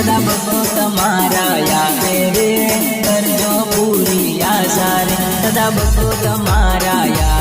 બધા બસો તમારા યાદે રે. કરજો પૂરી આશા રે સદા બસો તમારા યાદ